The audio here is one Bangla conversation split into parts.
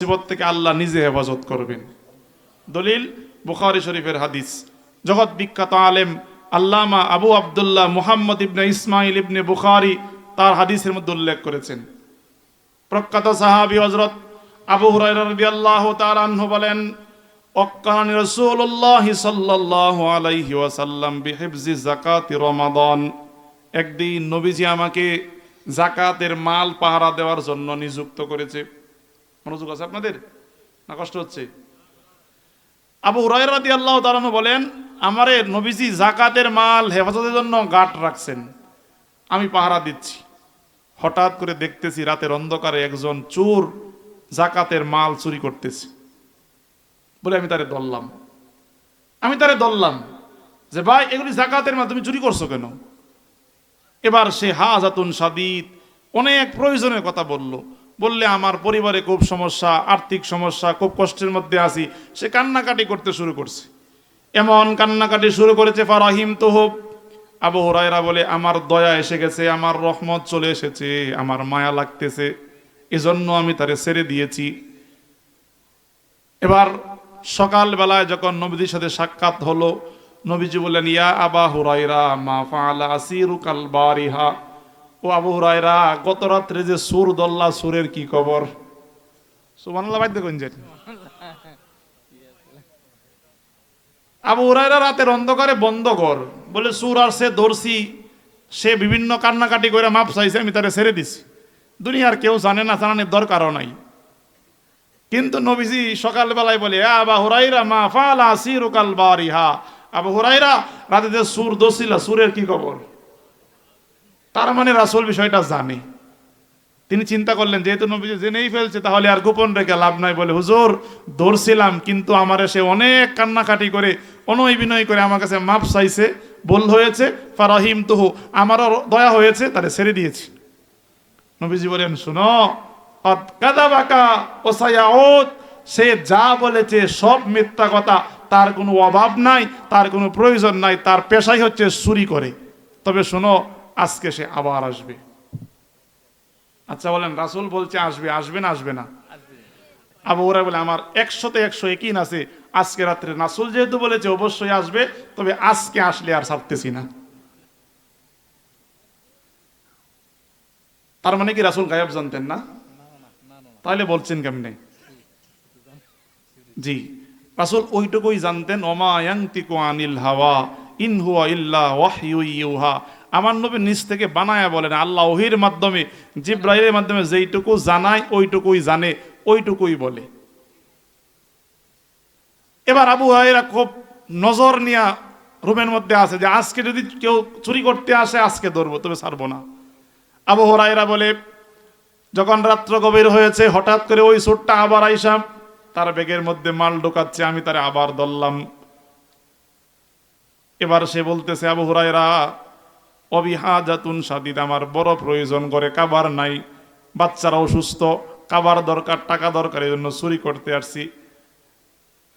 মুসিবত থেকে আল্লাহ নিজে হেফাজত করবেন। দলিল বুখারি শরীফের হাদিস। জগৎ বিখ্যাত আলেম আল্লামা আবু আবদুল্লাহ মুহাম্মদ ইবনে ইসমাইল ইবনে বুখারি তার হাদিসের মধ্যে উল্লেখ করেছেন। প্রখ্যাত সাহাবি হজরত আবু হুরায়রা রাদিয়াল্লাহু তাআলা আনহু বলেন অক্কান রাসূলুল্লাহ সাল্লাল্লাহু আলাইহি ওয়াসাল্লাম বিহিফজি যাকাতি রমাদান। একদিন নবীজি আমাকে জাকাতের মাল পাহারা দেওয়ার জন্য নিযুক্ত করেছে। মনোযোগ আছে আপনাদের? না কষ্ট হচ্ছে? আবু হুরায়রা রাদিয়াল্লাহু তাআলা আনহু বলেন, আমারে নবীজি জাকাতের মাল হেফাজতের জন্য গাট রাখছেন। আমি পাহারা দিচ্ছি। হঠাৎ করে দেখতেছি রাতের অন্ধকারে একজন চোর জাকাতের মাল চুরি করতেছে। বলে আমি তারে ধরলাম। আমি তারে ধরলাম যে, ভাই, এগুলি জাকাতের মাল, তুমি চুরি করছ কেন? এবার সে হাজাতুন সাদিদ অনেক প্রয়োজনের কথা বলল। বললে আমার পরিবারে খুব সমস্যা, আর্থিক সমস্যা, খুব কষ্টের মধ্যে আছি। সে কান্নাকাটি করতে শুরু করছে। এমন কান্নাকাটি শুরু করেছে, ফারাহিম তো হোক আবু হরাইরা বলে, আমার দয়া এসে গেছে, আমার রহমত চলে এসেছে, আমার মায়া লাগতেছে। এজন্য আমি তারে ছেড়ে দিয়েছি। এবার সকালবেলায় যখন নবীজির সাথে সাক্ষাৎ হলো, নবীজি বললেন, ইয়া আবা হুরাইরা মা ফাআলা আসিরু কাল বারিহা। ও আবু হুরাইরা গত রাত্রে যে সুর দল্লা, সুরের কি খবর? সুবহানাল্লাহ বাইতে কোন যেটা আবু হুরাইরা রাতের অন্ধকারে বন্ধ কর। বলে, সুর আর সে ধরছি, সে বিভিন্ন কান্নাকাটি করে মাপ চাইছে, আমি তারে ছেড়ে দিছি। দুনিয়ার কেউ জানে না, জানানোর দরকারও নাই। কিন্তু নবীজি সকালবেলায় বলে, "এ আবা হুরাইরা মা ফালা সিরু কাল বারিহা। আবু হুরাইরা রাতে যে সুর দোষিলা সুরের কি খবর? তার মানে রাসূল বিষয়টা জানে। তিনি চিন্তা করলেন, যেহেতু নবীজি জেনেই ফেলছে, তাহলে আর গোপন রেখে লাভ নাই বলে, হুজুর, ধরছিলাম, কিন্তু আমার সে অনেক কান্নাকাটি করে, অনয় বিনয় করে আমার কাছে মাপ চাইছে বল হয়েছে, ফারাহিম তুহু, আমারও দয়া হয়েছে, তারে ছেড়ে দিয়েছি। নবীজি বলেন, শুনো সে যা বলেছে, সব মিথ্যা কথা, তার কোনো অভাব নাই, তার কোনো প্রয়োজন নাই, তার পেশাই হচ্ছে চুরি করে। তবে শোনো আজকে সে আবার আসবে। আচ্ছা বলেন, রাসূল বলছে আসবে আসবে না আসবে না? আবু ওরা বলে, আমার একশোতে একশো একই আছে আজকে রাত্রে নাসুল যেহেতু বলেছে অবশ্যই আসবে, তবে আজকে আসলে আর ছাড়তেছি না। তার মানে কি রাসুল গায়ব জানতেন না? তাহলে বলছেন কেমনে? জি, রাসুল ওইটুকুই জানতেন ওমায়াংতিকু আনিল হাওয়া, ইন হুয়া ইল্লা ওয়াহয়ু ইউহা। আমার নবী নিজ থেকে বানায়া বলেন, আল্লাহ ওহির মাধ্যমে, জিব্রাইলের মাধ্যমে যেইটুকু জানায়, ওইটুকুই জানে, ওইটুকুই বলে। এবার আবু হায়রা খুব নজর নিয়া রুমের মধ্যে আছে যে, আজকে যদি কেউ চুরি করতে আসে, আজকে ধরবো, তবে ছাড়বো না। আবু হরাইরা বলে, যখন রাত্র গভীর হয়েছে, হঠাৎ করে ওই সুরটা আবার আইসাম তার বেগের মধ্যে মাল ঢোকাচ্ছে, আমি তারে আবার ধরলাম। এবার সে বলতেছে, আবু হুরাইরা অবিহাজাতুন সাদিদ, আমার বড় প্রয়োজন করে কাবার নাই। বাচ্চারা অসুস্থ কাবার দরকার, টাকা দরকার জন্য চুরি করতে আসছি।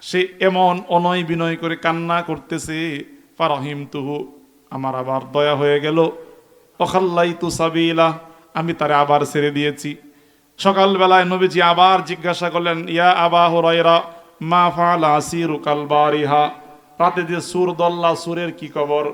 সে এমন অনয় বিনয় করে কান্না করতেছে ফারাহিম তুহু আমার আবার দয়া হয়ে গেল। অখাল্লাই তু সাবিলা, আমি তারে আবার ছেড়ে দিয়েছি। সকালবেলায় নবীজি আবার জিজ্ঞাসা করলেন, ইয়া আবা হুরাইরা মা ফালা আসিরু কাল বারিহা? রাতে যে সুর দল্লা, সুরের কি খবর?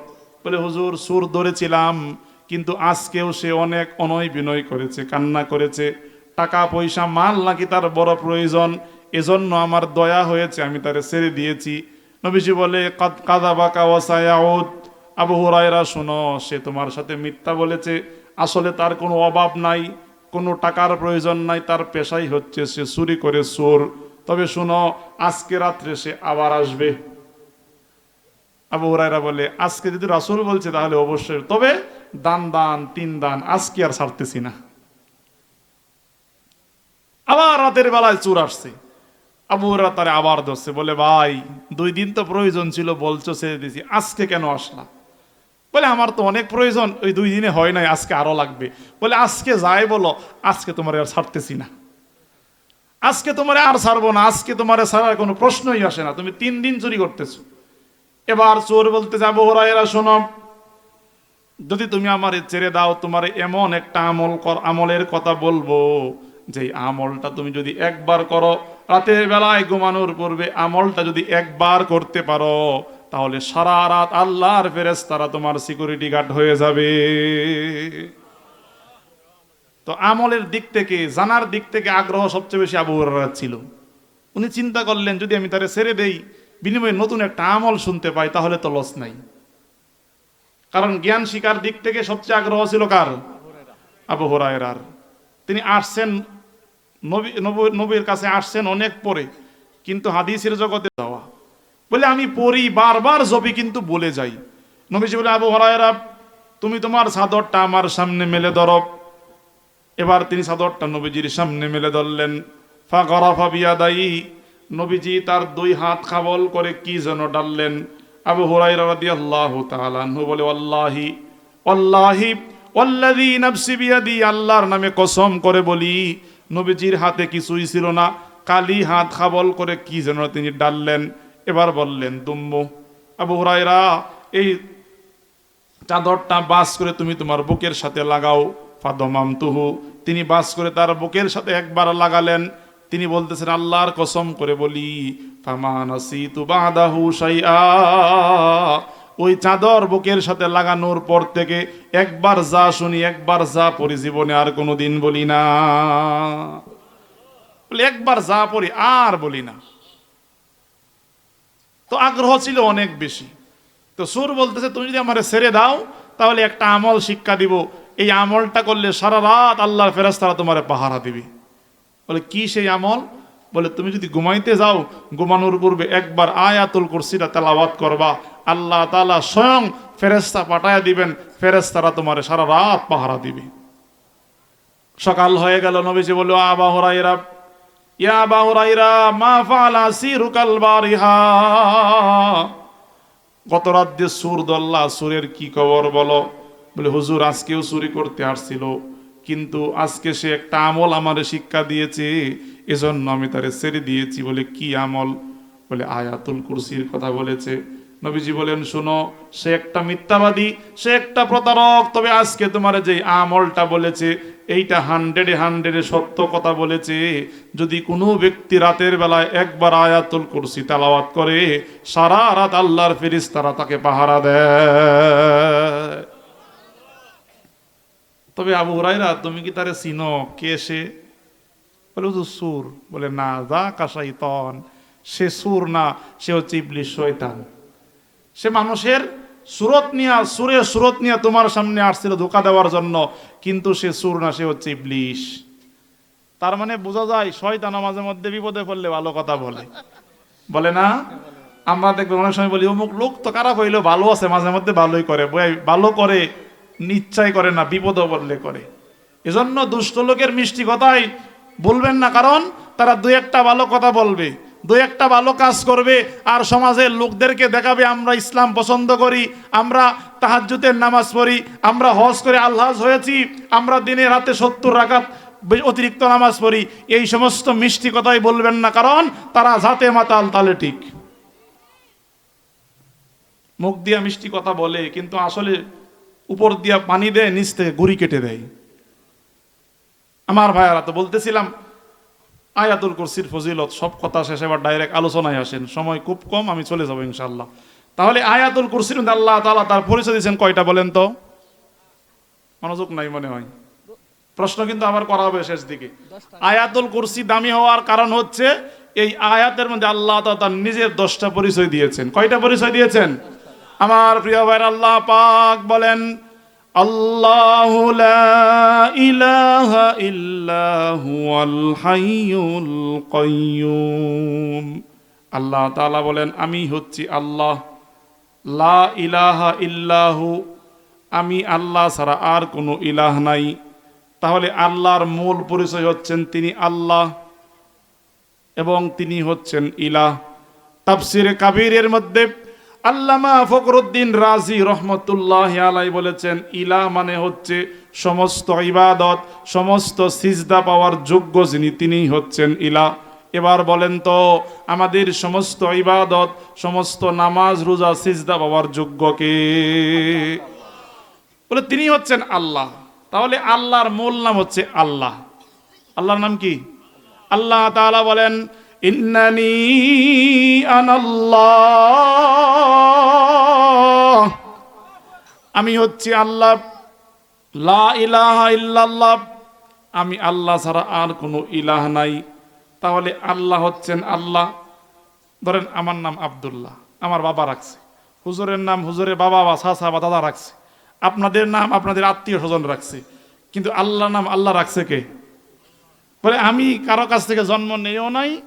বলে, হুজুর, সুর ধরেছিলাম, কিন্তু আজকেও সে অনেক অনয় বিনয় করেছে, কান্না করেছে। টাকা, পয়সা, মাল নাকি তার বড় প্রয়োজন। এজন্য আমার দয়া হয়েছে, আমি তারে ছেড়ে দিয়েছি। নবীজি বলে, কাদ- বাকা ওয়াসায়াউদ। আবু হুরায়রা, শোনো, সে তোমার সাথে মিথ্যা বলেছে। আসলে তার কোনো অভাব নাই, কোনো টাকার প্রয়োজন নাই, তার পেশাই হচ্ছে সে চুরি করে চোর তবে শোনো, আজকে রাত্রে সে আবার আসবে। আবু হুরায়রা বলে, আজকে যদি রাসূল বলছে তাহলে অবশ্যই। তবে দান দান, তিন দান, আজকে আর ছাড়তেছি না। আবার রাতের বেলায় চোর আসছে। আবু হুরায়রা তারে আবার ধরছে, বলে, ভাই, দুই দিন তো প্রয়োজন ছিল, বলছো ছেড়ে দিছি, আজকে কেন আসলা? বলে, আমার তো অনেক প্রয়োজন, ওই দুই দিনে হয় নাই, আজকে আরও লাগবে। বলে, আজকে যাই বলো, আজকে তোমার আর ছাড়তেছি না। আজকে তোমার আর ছাড়বো না, আজকে তোমার ছাড়ার কোনো প্রশ্নই আসে না। তুমি তিন দিন চুরি করতেছো। এবার চোর বলতে যাব ওরা এরা শোনো। যদি তুমি আমার ছেড়ে দাও, তোমার এমন একটা আমল কর, আমলের কথা বলব, যে আমলটা তুমি যদি একবার করো, রাতের বেলায় ঘুমানোর পূর্বে আমলটা যদি একবার করতে পারো, তাহলে সারা রাত আল্লাহর ফেরেস তারা তোমার সিকিউরিটি গার্ড হয়ে যাবে। তো আমলের দিক থেকে, জানার দিক থেকে আগ্রহ সবচেয়ে বেশি আবু ছিল। উনি চিন্তা করলেন, যদি আমি তারে ছেড়ে দেই বিনিময়ে নতুন একটা আমল শুনতে পাই, তাহলে তো লস নাই। কারণ জ্ঞান শিকার দিক থেকে সবচেয়ে আগ্রহ ছিল কার? আবু হরায়রার। তিনি আসছেন, নবী, নবী- নবীর কাছে আসছেন অনেক পরে, কিন্তু হাদিসের জগতে যাওয়া। বলে, আমি পড়ি বারবার জবি কিন্তু বলে যাই। নবীজি বলে, আবু হরায়রা, তুমি তোমার চাদরটা আমার সামনে মেলে ধরো। এবার তিনি চাদরটা নবীজির সামনে মেলে ধরলেন। ফাগরাফা বিয়াদাই নবীজি তার দুই হাত খাবল করে কি যেন ডাললেন। আবু হুরাইরা রাদিয়াল্লাহু তাআলা আনহু বলে, আল্লাহি আল্লাহি ওয়াল্লাযী নাফসি বিয়াদি, আল্লাহর নামে কসম করে বলি, নবীজির হাতে কিছুই ছিল না। কালি হাত খাবল করে কি যেন তিনি ডাললেন। এবার বললেন তুম্মু আবু হুরাইরা এই চাদরটা বাস করে তুমি তোমার বুকের সাথে লাগাও। ফাদমাম তুহু তিনি বাস করে তার বুকের সাথে একবার লাগালেন। তিনি বলতেছেন, আল্লাহর কসম করে বলি ওই চাদর বুকের সাথে লাগানোর পর থেকে একবার যা শুনি, একবার যা পড়ি, জীবনে আর কোনো দিন বলি না। একবার যা পড়ি, আর বলি না। তো আগ্রহ ছিল অনেক বেশি। তো সুর বলতেছে, তুমি যদি আমার ছেড়ে দাও, তাহলে একটা আমল শিক্ষা দিব। এই আমলটা করলে সারা রাত আল্লাহর ফেরাস্তারা তোমারে পাহারা দিবে। বলে, কি সেই আমল? বলে, তুমি যদি ঘুমাইতে যাও, ঘুমানোর পূর্বে একবার আয়াতুল কুরসিটা তেলাওয়াত করবা। আল্লাহ তাআলা স্বয়ং ফেরেস্তা পাঠায়া দিবেন ফেরেস্তারা তোমারে সারা রাত পাহারা দিবে। সকাল হয়ে গেল, নবীজি বলল আবা হুরাইরা ইয়া আবা মা ফালা সিরুকাল বারিহা? গত রাত দিয়ে সুর দল্লা সুরের কি খবর বলো? বলে, হুজুর, আজকেও চুরি করতে আসছিল। কিন্তু আজকে সে একটা আমল আমারে শিক্ষা দিয়েছে। এজন্য আমি তারে ছেড়ে দিয়েছি বলে কি আমল? বলে আয়াতুল কুরসির কথা বলেছে। নবীজি বলেন, শুনো, সে একটা মিথ্যাবাদী, সে একটা প্রতারক। তবে আজকে তোমার যে আমলটা বলেছে, এইটা হান্ড্রেডে হান্ড্রেডে সত্য কথা বলেছে। যদি কোনো ব্যক্তি রাতের বেলায় একবার আয়াতুল কুরসি তালাওয়াত করে, সারা রাত আল্লাহর ফেরিস তারা তাকে পাহারা দেয়। তবে আবু হুরাইরা তুমি কি তারে চিনো? কে সে? বলে, হুজুর, সুর। বলে, না, যা কাসাইতন সে সুর না, সে হচ্ছে ইবলিশ শয়তান। সে মানুষের সুরত নিয়া সুরে সুরত নিয়ে তোমার সামনে আসছিল ধোকা দেওয়ার জন্য, কিন্তু সে সুর না, সে হচ্ছে ইবলিশ। তার মানে বোঝা যায়, শয়তান মাঝে মধ্যে বিপদে পড়লে ভালো কথা বলে। বলে না? আমরা দেখবেন অনেক সময় বলি, অমুক লোক তো খারাপ হইলেও ভালো আছে, মাঝে মধ্যে ভালোই করে। ভালো করে। নিচ্ছাই করে না, বিপদও বললে করে। এজন্য দুষ্ট লোকের মিষ্টি কথাই বলবেন না, কারণ তারা দু একটা ভালো কথা বলবে, দু একটা ভালো কাজ করবে, আর সমাজের লোকদেরকে দেখাবে, আমরা ইসলাম পছন্দ করি, আমরা তাহাজ্জুদের নামাজ পড়ি, আমরা হজ করে আল্লাহ হয়েছি, আমরা দিনে রাতে সত্তর রাকাত বে- অতিরিক্ত নামাজ পড়ি, এই সমস্ত মিষ্টি কথাই বলবেন না, কারণ তারা জাতে মাতাল তালে ঠিক। মুখ দিয়া মিষ্টি কথা বলে, কিন্তু আসলে উপর দিয়া পানি দেয় নিচ থেকে গুড়ি কেটে দেয়। আমার ভাইয়ারা তো বলতেছিলাম আয়াতুল কুরসির ফজিলত সব কথা শেষে এবার ডাইরেক্ট আলোচনায় আসেন। সময় খুব কম আমি চলে যাব ইনশাল্লাহ তাহলে আয়াতুল কুরসির মধ্যে আল্লাহ তাআলা তার পরিচয় দিয়েছেন কয়টা বলেন তো? মনোযোগ নাই মনে হয়। প্রশ্ন কিন্তু আবার করা হবে শেষ দিকে। আয়াতুল কুরসি দামি হওয়ার কারণ হচ্ছে এই আয়াতের মধ্যে আল্লাহ তার নিজের দশটা পরিচয় দিয়েছেন। কয়টা পরিচয় দিয়েছেন? আমার প্রিয় ভাইয়ের, আল্লাহ পাক বলেন, আল্লাহ ইলাহা ইল্লা হুয়াল হাইয়ুল কাইয়ুম। আল্লাহ তাআলা বলেন, আমি হচ্ছি আল্লাহ। লা ইলাহা ইল্লাহু আমি আল্লাহ ছাড়া আর কোনো ইলাহ নাই। তাহলে আল্লাহর মূল পরিচয় হচ্ছেন তিনি আল্লাহ এবং তিনি হচ্ছেন ইলাহ। তাফসিরে কাবিরের মধ্যে আল্লামা ফকরুদ্দিন রাজি রহমতুল্লাহ আলাই বলেছেন, ইলা মানে হচ্ছে সমস্ত ইবাদত, সমস্ত সিজদা পাওয়ার যোগ্য যিনি, তিনিই হচ্ছেন ইলা। এবার বলেন তো, আমাদের সমস্ত ইবাদত, সমস্ত নামাজ, রোজা, সিজদা পাওয়ার যোগ্য কে? বলে, তিনি হচ্ছেন আল্লাহ। তাহলে আল্লাহর মূল নাম হচ্ছে আল্লাহ। আল্লাহর নাম কি? আল্লাহ তাআলা বলেন ইন্নানি আনাল্লাহ আমি হচ্ছি আল্লাহ। লা ইলাহা ইল্লাল্লাহ। আমি আল্লাহ ছাড়া আর কোনো ইলাহ নাই। তাহলে আল্লাহ হচ্ছেন আল্লাহ। ধরেন আমার নাম আব্দুল্লাহ, আমার বাবা রাখছে। হুজুরের নাম হুজুরের বাবা বা চাচা বা দাদা রাখছে। আপনাদের নাম আপনাদের আত্মীয় স্বজন রাখছে। কিন্তু আল্লাহ নাম আল্লাহ রাখছে কে? বলে আমি কারও কাছ থেকে জন্ম নেও নাই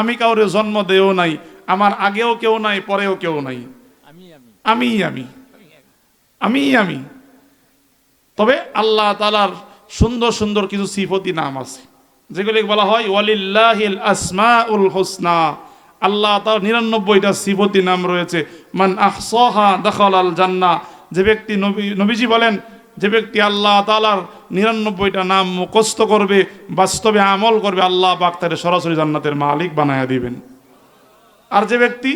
আমি কাউরে জন্ম দেও নাই আমার আগেও কেউ নাই পরেও কেউ নাই। আমি আমি। আমি আমি। তবে আল্লাহ তালার সুন্দর সুন্দর কিছু সিফতি নাম আছে। যেগুলি বলা হয় ওয়ালিল্লাহিল আসমা উল হোসনা। আল্লাহ তার নিরানব্বইটা সিফতি নাম রয়েছে। মান আহসহা দখল আল জান্না যে ব্যক্তি নবী নবীজি বলেন যে ব্যক্তি আল্লাহ তালার নিরানব্বইটা নাম মুখস্থ করবে, বাস্তবে আমল করবে, আল্লাহ পাক তারে সরাসরি জান্নাতের মালিক বানায়া দিবেন। আর যে ব্যক্তি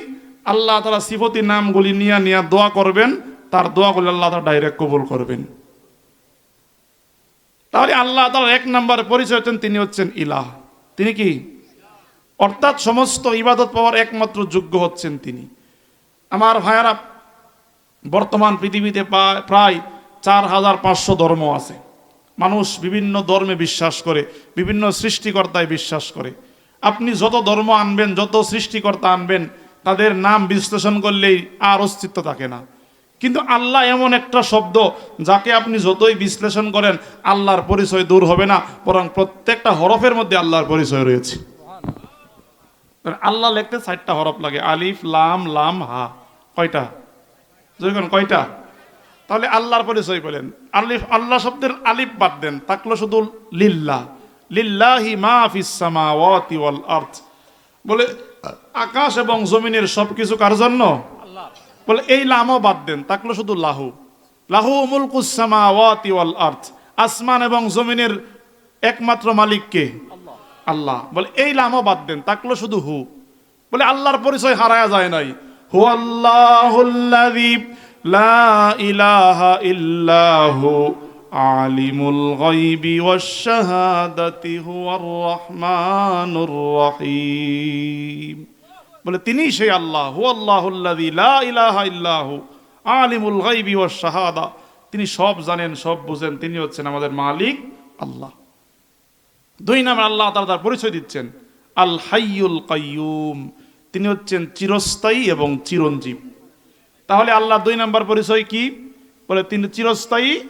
আল্লাহ তালা সিফতি নামগুলি নিয়ে নিয়ে দোয়া করবেন, তার দোয়াগুলি আল্লাহ তালা ডাইরেক্ট কবুল করবেন। তাহলে আল্লাহ তালার এক নম্বর পরিচয় হচ্ছেন, তিনি হচ্ছেন ইলাহ। তিনি কি? অর্থাৎ সমস্ত ইবাদত পাওয়ার একমাত্র যোগ্য হচ্ছেন তিনি। আমার ভাইয়ারা, বর্তমান পৃথিবীতে প্রায় চার হাজার পাঁচশো ধর্ম আছে। মানুষ বিভিন্ন ধর্মে বিশ্বাস করে, বিভিন্ন সৃষ্টিকর্তায় বিশ্বাস করে। আপনি যত ধর্ম আনবেন, যত সৃষ্টিকর্তা আনবেন, তাদের নাম বিশ্লেষণ করলেই আর অস্তিত্ব থাকে না। কিন্তু আল্লাহ এমন একটা শব্দ যাকে আপনি যতই বিশ্লেষণ করেন, আল্লাহর পরিচয় দূর হবে না, বরং প্রত্যেকটা হরফের মধ্যে আল্লাহর পরিচয় রয়েছে। আল্লাহ লিখতে চারটা হরফ লাগে, আলিফ, লাম লাম, হা। কয়টা? কয়টা? তাহলে আল্লাহর পরিচয় বলেন আলিফ আল্লাহ শব্দের আলিফ বাদ দেন থাকল শুধু লিল্লা। লিল্লাহি মা ফিস সামাওয়াতি ওয়াল আরদ। বলে আকাশ এবং জমিনের সবকিছু কার জন্য? আল্লাহ বলে এই লামও বাদ দেন থাকল শুধু লাহু। লাহু মুলকুস সামাওয়াতি ওয়াল আরদ। আসমান এবং জমিনের একমাত্র মালিক কে? আল্লাহ। আল্লাহ। বলে এই লামও বাদ দেন তাকলো শুধু হু। বলে আল্লাহর পরিচয় হারায়া যায় নাই। হু আল্লাহুল্লাযী লা ইলাহা আলিমুল শাহাদাতি বলে তিনি সেই আল্লাহ লা ইলাহা আলিমুল শাহাদা তিনি সব জানেন, সব বুঝেন, তিনি হচ্ছেন আমাদের মালিক আল্লাহ। দুই নামে আল্লাহ তারা তার পরিচয় দিচ্ছেন আল হাইয়ুল কাইয়ুম। তিনি হচ্ছেন চিরস্থায়ী এবং চিরঞ্জীব। তাহলে আল্লাহ দুই নাম্বার পরিচয় কি? বলে, তিনি চিরস্থায়ী,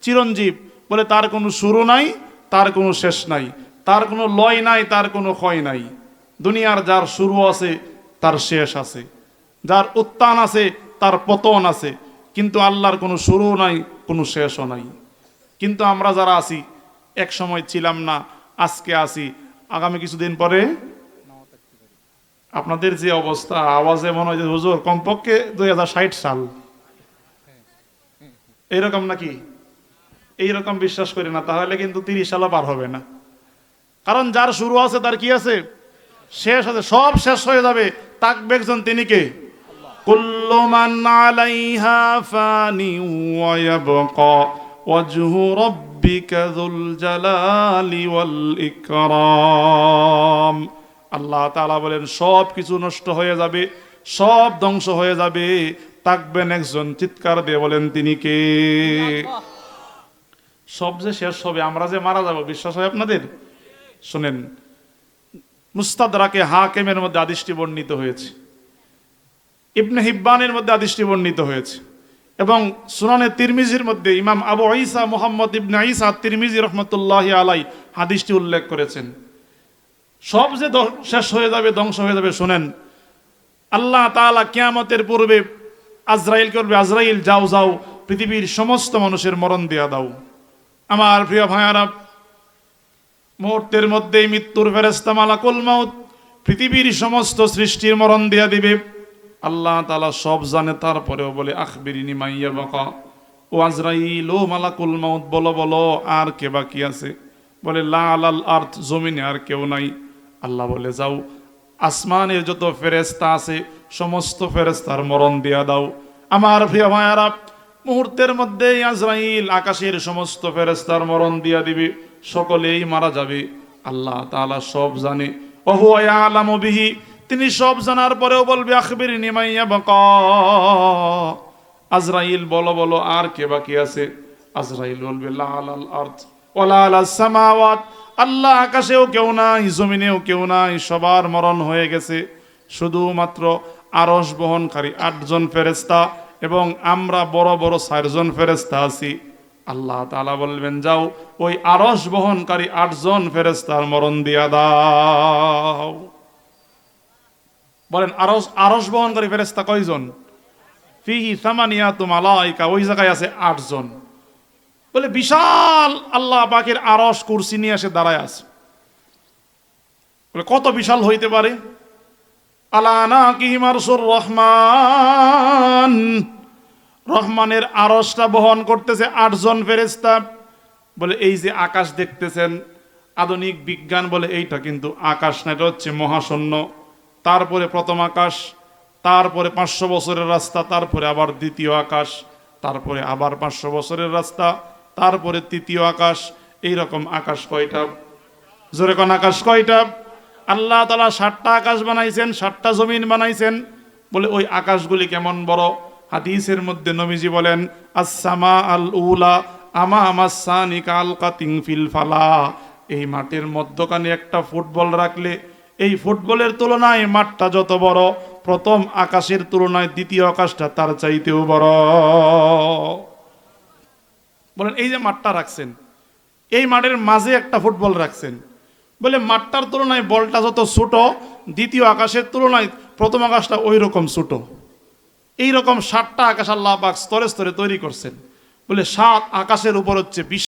চিরঞ্জীব। বলে, তার কোনো শুরু নাই, তার কোনো শেষ নাই। তার কোনো লয় নাই, তার কোনো ক্ষয় নাই। দুনিয়ার যার শুরু আছে, তার শেষ আছে। যার উত্থান আছে, তার পতন আছে। কিন্তু আল্লাহর কোনো শুরু নাই, কোনো শেষও নাই। কিন্তু আমরা যারা আছি এক সময় ছিলাম না, আজকে আসি আগামী কিছুদিন পরে আপনাদের যে অবস্থা, আওয়াজে মনে হয় যে হুজুর কমপক্ষে দুই হাজার ষাট সাল। এইরকম নাকি? এইরকম বিশ্বাস করি না, তাহলে কিন্তু তিরিশ সালও পার হবে না। কারণ যার শুরু আছে, তার কি আছে? শেষ আছে, সব শেষ হয়ে যাবে। তাকবে একজন, তিনি কে? কুল্লু মান আলাইহা ফানি ওয়া ওয়াজহু রাব্বিকা যুল জালালি ওয়াল ইকরাম। আল্লাহ তালা বলেন, সব কিছু নষ্ট হয়ে যাবে, সব ধ্বংস হয়ে যাবে। তাকবেন একজন চিৎকার দিয়ে বলেন, তিনি কে? সব যে শেষ হবে, আমরা যে মারা যাব, বিশ্বাস হয় আপনাদের? শুনেন, মুস্তাদরাকে হাকেমের মধ্যে আদিষ্টি বর্ণিত হয়েছে, ইবনে হিব্বানের মধ্যে আদিষ্টি বর্ণিত হয়েছে এবং সুনানে তিরমিজির মধ্যে ইমাম আবু ঈসা মোহাম্মদ ইবনে ঈসা তিরমিজি রহমতুল্লাহ আলাই হাদিসটি উল্লেখ করেছেন। সব যে শেষ হয়ে যাবে, ধ্বংস হয়ে যাবে, শোনেন। আল্লাহ তালা কিয়ামতের পূর্বে আজরাইল করবে, আজরাইল, যাও যাও, পৃথিবীর সমস্ত মানুষের মরণ দেয়া দাও। আমার প্রিয় ভাইয়ারা, মুহূর্তের মধ্যেই মৃত্যুর ফেরেস্তা মালাকুল মাউত পৃথিবীর সমস্ত সৃষ্টির মরণ দিয়া দিবে। আল্লাহ তালা সব জানে, তারপরেও বলে, আখবিরিনি মাইয়া বাকা ও আজরাইল, ও মালাকুল মাউত, বলো বলো, আর কে বাকি আছে? বলে, লা আলাল আর্থ, জমিনে আর কেউ নাই। আল্লাহ বলে, যাও, আসমানের যত ফেরেস্তা আছে, সমস্ত ফেরেস্তার মরণ দিয়া দাও। আমার প্রিয় ভাইয়ারা, মুহূর্তের মধ্যেই আজরাইল আকাশের সমস্ত ফেরেস্তার মরণ দিয়া দিবে, সকলেই মারা যাবে। আল্লাহ তাআলা সব জানে। ওহু আলামু বিহি, তিনি সব জানার পরেও বলবে আখবির নিমাইয়া বক আজরাইল বলো বলো, আর কে বাকি আছে? আজরাইল বলবে লাল আল আর্থ ওলা আল সামাওয়াত। আল্লাহ আকাশেও কেউ নাই, জমিনেও কেউ নাই, সবার মরণ হয়ে গেছে। শুধুমাত্র আরস বহনকারী আটজন ফেরেস্তা এবং আমরা বড় বড় চারজন ফেরেস্তা আছি। আল্লাহ তালা বলবেন, যাও, ওই আরস বহনকারী আটজন ফেরেস্তার মরণ দিয়া দাও। বলেন আরস আরস বহনকারী ফেরেস্তা কয়জন? ফিহি সামানিয়াতু মালাইকা ওই জায়গায় আছে আটজন। বলে, বিশাল আল্লাহ পাকের আরস কুরসি নিয়ে এসে দাঁড়ায় আছে। বলে, কত বিশাল হইতে পারে? আলানা কিহিমারসুর রহমান। রহমানের আরসটা বহন করতেছে আটজন ফেরেস্তা বলে, এই যে আকাশ দেখতেছেন, আধুনিক বিজ্ঞান বলে এইটা কিন্তু আকাশ না, এটা হচ্ছে মহাশূন্য। তারপরে প্রথম আকাশ, তারপরে পাঁচশো বছরের রাস্তা, তারপরে আবার দ্বিতীয় আকাশ, তারপরে আবার পাঁচশো বছরের রাস্তা তারপরে তৃতীয় আকাশ এই রকম আকাশ কয়টা? জোরে কোন আকাশ কয়টা? আল্লাহ তালা ষাটটা আকাশ বানাইছেন ষাটটা জমিন বানাইছেন। বলে ওই আকাশগুলি কেমন বড়? হাদিসের মধ্যে নবীজি বলেন আসামা আল উলা আমা আমাসানি কাল কাতিং ফিল ফালা। এই মাঠের মধ্যখানে একটা ফুটবল রাখলে, এই ফুটবলের তুলনায় মাঠটা যত বড়, প্রথম আকাশের তুলনায় দ্বিতীয় আকাশটা তার চাইতেও বড়। বলেন, এই যে মাঠটা রাখছেন, এই মাঠের মাঝে একটা ফুটবল রাখছেন। বলে, মাঠটার তুলনায় বলটা যত ছোট, দ্বিতীয় আকাশের তুলনায় প্রথম আকাশটা ওই রকম ছোট। এই রকম সাতটা আকাশ আল্লাহ পাক স্তরে স্তরে তৈরি করছেন। বলে, সাত আকাশের উপর হচ্ছে বিশ